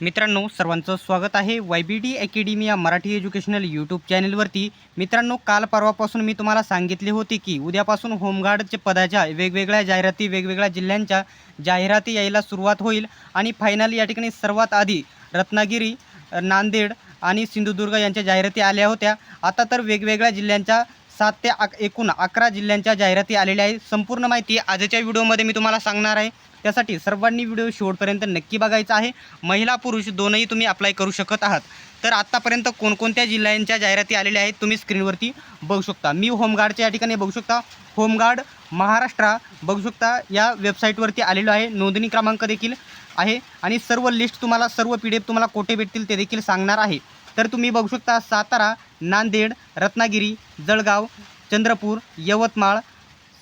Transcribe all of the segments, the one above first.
मित्रांनो सर्वांचं स्वागत आहे वाय बी डी अकॅडमी या मराठी एज्युकेशनल यूट्यूब चॅनलवरती. मित्रांनो काल परवापासून मी तुम्हाला सांगितले होते की उद्यापासून होमगार्डच्या पदाच्या वेगवेगळ्या जाहिराती वेगवेगळ्या जिल्ह्यांच्या जाहिराती यायला सुरुवात होईल आणि फायनल या ठिकाणी सर्वात आधी रत्नागिरी नांदेड आणि सिंधुदुर्ग यांच्या जाहिराती आल्या होत्या. आता तर वेगवेगळ्या जिल्ह्यांच्या सात ते अक एकूण अकरा जिल्ह्यांच्या जाहिराती आलेल्या आहेत. संपूर्ण माहिती आजच्या व्हिडिओमध्ये मी तुम्हाला सांगणार आहे. त्यासाठी सर्वांनी व्हिडिओ शेवटपर्यंत नक्की बघायचा आहे. महिला पुरुष दोनही तुम्ही अप्लाय करू शकत आहात. तर आत्तापर्यंत कोणकोणत्या जिल्ह्यांच्या जाहिराती आलेल्या आहेत तुम्ही स्क्रीनवरती बघू शकता. मी होमगार्डच्या या ठिकाणी बघू शकता. होमगार्ड महाराष्ट्र बघू शकता. या वेबसाईटवरती आलेलो आहे. नोंदणी क्रमांक देखील आहे. आणि सर्व लिस्ट तुम्हाला सर्व पी डी एफ तुम्हाला कोठे भेटतील ते देखील सांगणार आहे. तर तुम्ही बघू शकता सातारा नांदेड रत्नागिरी जळगाव चंद्रपूर यवतमाळ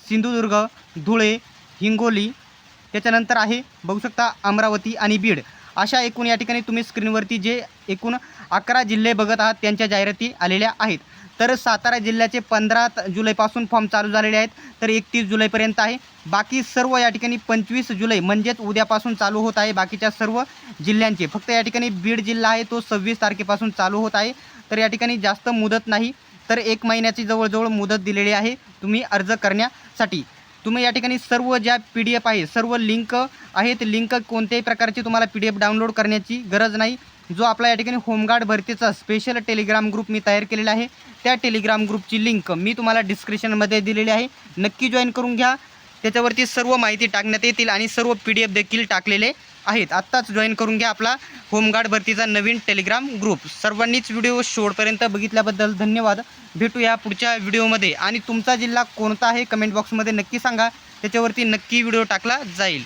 सिंधुदुर्ग धुळे हिंगोली त्याच्यानंतर आहे बघू शकता अमरावती आणि बीड. अशा एकूण या ठिकाणी तुम्ही स्क्रीनवरती जे एकूण अकरा जिल्हे बघत आहात त्यांच्या जाहिराती आलेल्या आहेत. तर सातारा जिल्ह्याचे पंधरा जुलैपासून फॉर्म चालू झालेले आहेत तर एकतीस जुलैपर्यंत आहे. बाकी सर्व या ठिकाणी पंचवीस जुलै म्हणजेच उद्यापासून चालू होत आहे बाकीच्या सर्व जिल्ह्यांचे. फक्त या ठिकाणी बीड जिल्हा आहे तो सव्वीस तारखेपासून चालू होत आहे. तर या ठिकाणी जास्त मुदत नाही तर एक महिन्याची जवळजवळ मुदत दिलेली आहे तुम्ही अर्ज करण्यासाठी. तुम्ही या ठिकाणी सर्व ज्या पी डी एफ आहे सर्व लिंक आहेत लिंक कोणत्याही प्रकारची तुम्हाला पी डी एफ डाउनलोड करण्याची गरज नाही. जो आपला या ठिकाणी होमगार्ड भरतीचा स्पेशल टेलिग्राम ग्रुप मी तयार केलेला आहे. त्या टेलिग्राम ग्रुपची लिंक मी तुम्हाला डिस्क्रिप्शनमध्ये दिलेली आहे. नक्की जॉईन करून घ्या. त्याच्यावरती सर्व माहिती टाकण्यात येतील आणि सर्व पी डी एफ देखील टाकलेले आहेत. आत्ताच जॉईन करून घ्या आपला होमगार्ड भरतीचा नवीन टेलिग्राम ग्रुप सर्वांनीच व्हिडिओ शेवटपर्यंत बघितल्याबद्दल धन्यवाद. भेटूया पुढच्या व्हिडिओमध्ये आणि तुमचा जिल्हा कोणता आहे? कमेंट बॉक्समध्ये नक्की सांगा. त्याच्यावरती नक्की व्हिडिओ टाकला जाईल.